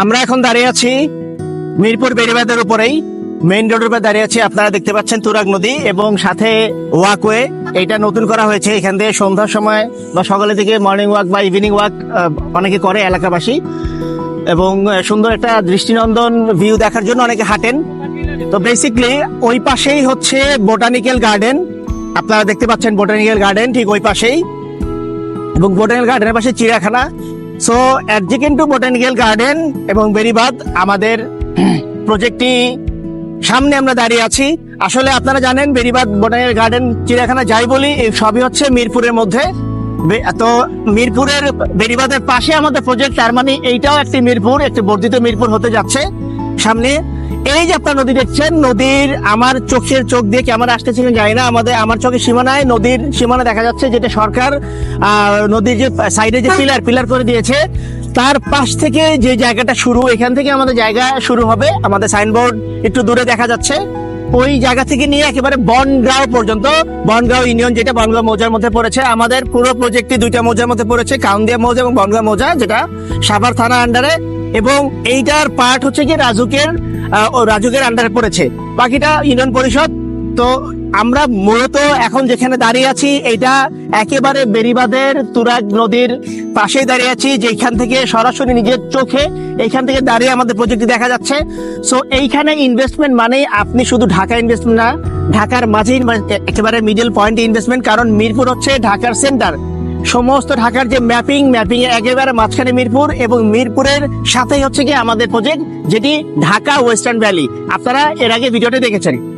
আমরা এখন দাঁড়িয়ে আছি মিরপুর বেড়িবাঁধের উপরেই। মেইন রোডের উপরে দাঁড়িয়ে আছি, আপনারা দেখতে পাচ্ছেন তুরাগ নদী এবং সাথে ওয়াকওয়ে এটা নতুন করা হয়েছে এখান থেকে সন্ধ্যার সময় বা সকালের থেকে মর্নিং ওয়াক বা ইভিনিং ওয়াক অনেকে করে এলাকাবাসী। এবং সুন্দর একটা দৃষ্টিনন্দন ভিউ দেখার জন্য অনেকে হাঁটেন। তো বেসিকলি ওই পাশেই হচ্ছে বোটানিক্যাল গার্ডেন আপনারা দেখতে পাচ্ছেন বোটানিক্যাল গার্ডেন ঠিক ওই পাশেই। এবং বোটানিক্যাল গার্ডেনের পাশে চিড়িয়াখানা। সো অ্যাডজেকেন্ট বোটানিক্যাল গার্ডেন এবং বেরিবাদ আমাদের প্রজেক্টটি সামনে আমরা দাঁড়িয়ে আছি। আসলে আপনারা জানেন বেরিবাদ বোটানিক্যাল গার্ডেন চিড়িয়াখানা যাই বলি এই সবই হচ্ছে মিরপুরের মধ্যে। তো মিরপুরের বেরিবাদের পাশে আমাদের প্রজেক্ট তার মানে এইটাও একটি মিরপুর, একটি বর্ধিত মিরপুর হতে যাচ্ছে। সামনে এই যে আপনার নদী দেখছেন, নদীর আমার চোখের চোখ দিয়ে ক্যামেরা আসতেছে জানি না, আমাদের আমার চোখের সীমানায় নদীর সীমানা দেখা যাচ্ছে যেটা সরকার নদীর যে সাইডে যে পিলার পিলার করে দিয়েছে, তার পাশ থেকে যে জায়গাটা শুরু, এখান থেকে আমাদের জায়গা শুরু হবে। আমাদের সাইনবোর্ড একটু দূরে দেখা যাচ্ছে। ওই জায়গা থেকে নিয়ে একেবারে বনগাঁও পর্যন্ত, বনগাঁও ইউনিয়ন যেটা বনগাঁও মৌজার মধ্যে পড়েছে, আমাদের পুরো প্রজেক্টটি দুইটা মৌজার মধ্যে পড়েছে, কাউন্দিয়া মৌজা এবং বনগাঁও মৌজা, যেটা সাভার থানা আন্ডারে এবং এইটার পার্ট হচ্ছে কি রাজুকের রাজুকের আন্ডারে পড়েছে। বাকিটা ইউনিয়ন পরিষদ। তো আমরা মূলত এখন যেখানে দাঁড়িয়ে আছি এটা একেবারে বেরিবাদের তুরাগ নদীর পাশেই দাঁড়িয়ে আছি যেখান থেকে সরাসরি নিজের চোখে এইখান থেকে দাঁড়িয়ে আমাদের প্রজেক্টটি দেখা যাচ্ছে। সো এইখানে ইনভেস্টমেন্ট মানেই আপনি শুধু ঢাকা ইনভেস্টমেন্ট না, ঢাকার মাঝে ইনভে- একেবারে মিডল পয়েন্টে ইনভেস্টমেন্ট কারণ মিরপুর হচ্ছে ঢাকার সেন্টার সমস্ত ঢাকার যে ম্যাপিং ম্যাপিং এর একেবারে মাঝখানে মিরপুর এবং মিরপুরের সাথেই হচ্ছে কি আমাদের প্রজেক্ট যেটি ঢাকা ওয়েস্টার্ন ভ্যালি আপনারা এর আগে ভিডিওটি দেখেছেন।